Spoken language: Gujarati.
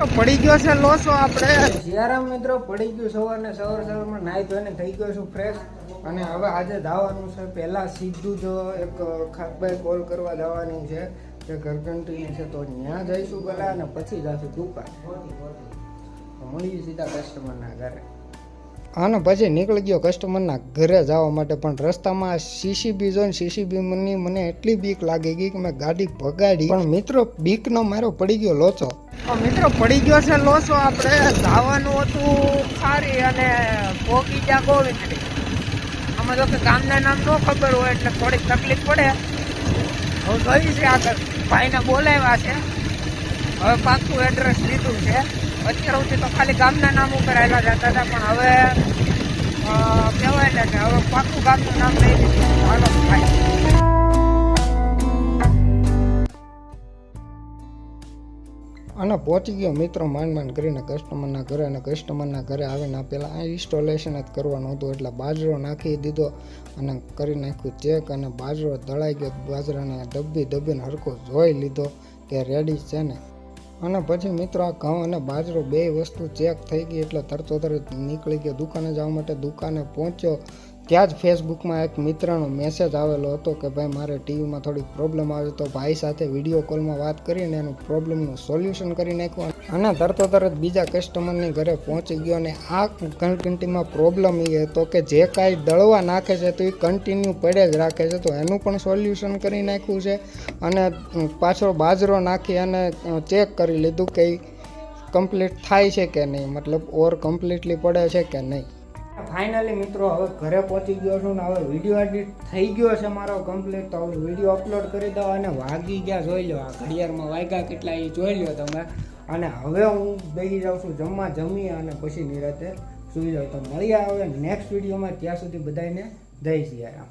પડી ગયો છે લોસો આપણે. જયારામ મિત્રો પડી ગયું સવારને સવાર સવારમાં નાહી ધોઈને થઈ ગયો છું ફ્રેશ અને હવે આજે ધાવાનું છે પહેલા સીધું જ એક ખાકભાઈ કોલ કરવા જવાની છે જે ઘરઘંટીની છે તો ત્યાં જઈશું પહેલાં અને પછી જશું દુકાન. મળીએ સીધા કસ્ટમરના ઘરે. અને પછી નીકળી ગયો કસ્ટમરના ઘરે જવા માટે પણ રસ્તામાં સીસીબી જોઈને સીસીબી મને એટલી બીક લાગી ગઈ કે મેં ગાડી ભગાડી. પણ મિત્રો બીકનો મારો પડી ગયો લોચો. મિત્રો પડી ગયો છે લોસો. આપણે જવાનું હતું ખારી અને ભોગી જા ગોવિંદડી આમાં જો કે ગામના નામ ન ખબર હોય એટલે થોડીક તકલીફ પડે. હવે ગઈ છે આગળ. ભાઈને બોલાવ્યા છે. હવે પાકું એડ્રેસ લીધું છે. અત્યાર સુધી તો ખાલી ગામના નામ ઉપર આવેલા જતા હતા પણ હવે કહેવાય ને કે હવે પાકું ગામનું નામ લઈ લીધું. હાલો ભાઈ અને પહોંચી ગયો મિત્રો માંડ માંડ કરીને કસ્ટમરના ઘરે અને કસ્ટમરના ઘરે આવીને પહેલાં આ ઇન્સ્ટોલેશન જ કરવાનું હતું એટલે બાજરો નાખી દીધો અને કરી નાખ્યું ચેક અને બાજરો દળાઈ ગયો. બાજરાને ડબ્બી દબ્બીને હરખો જોઈ લીધો કે રેડી છે ને. અને પછી મિત્રો આ ઘઉં અને બાજરો બે વસ્તુ ચેક થઈ ગઈ એટલે તરતો તરત નીકળી ગયો. દુકાને જવા માટે દુકાને પહોંચ્યો ત્યાં જ ફેસબુકમાં એક મિત્રનો મેસેજ આવેલો હતો કે, ભાઈ, મારે ટીવીમાં થોડીક પ્રોબ્લેમ આવે તો ભાઈ સાથે વીડિયો કોલમાં વાત કરીને એનું પ્રોબ્લેમનું સોલ્યુશન કરી નાખ્યું અને તરતો તરત બીજા કસ્ટમરની ઘરે પહોંચી ગયો અને આ કન્ટિન્યુમાં પ્રોબ્લેમ એ હતો કે, જે કાંઈ દળવા નાખે છે, તો એ કન્ટિન્યુ પડે જ રાખે છે, તો એનું પણ સોલ્યુશન કરી નાખ્યું છે. અને પાછો બાજરો નાખી અને ચેક કરી લીધું કે કમ્પ્લીટ થાય છે કે નહીં, મતલબ ઓર કમ્પ્લીટલી પડે છે કે નહીં. ફાઇનલી મિત્રો, હવે ઘરે પહોંચી ગયો છું ને હવે વીડિયો એડિટ થઈ ગયો છે મારો કમ્પ્લીટ તો હવે વીડિયો અપલોડ કરી દો અને વાગી ગયા, જોઈ લો આ ઘડિયાળમાં વાગ્યા કેટલા એ જોઈ લો તમે. અને હવે હું બેસી જાઉં છું, જમવા જમી અને પછી નિરાતે સુઈ જાઉં. તો મળીએ હવે નેક્સ્ટ વિડીયોમાં ત્યાં સુધી બધાને જય સિયારામ.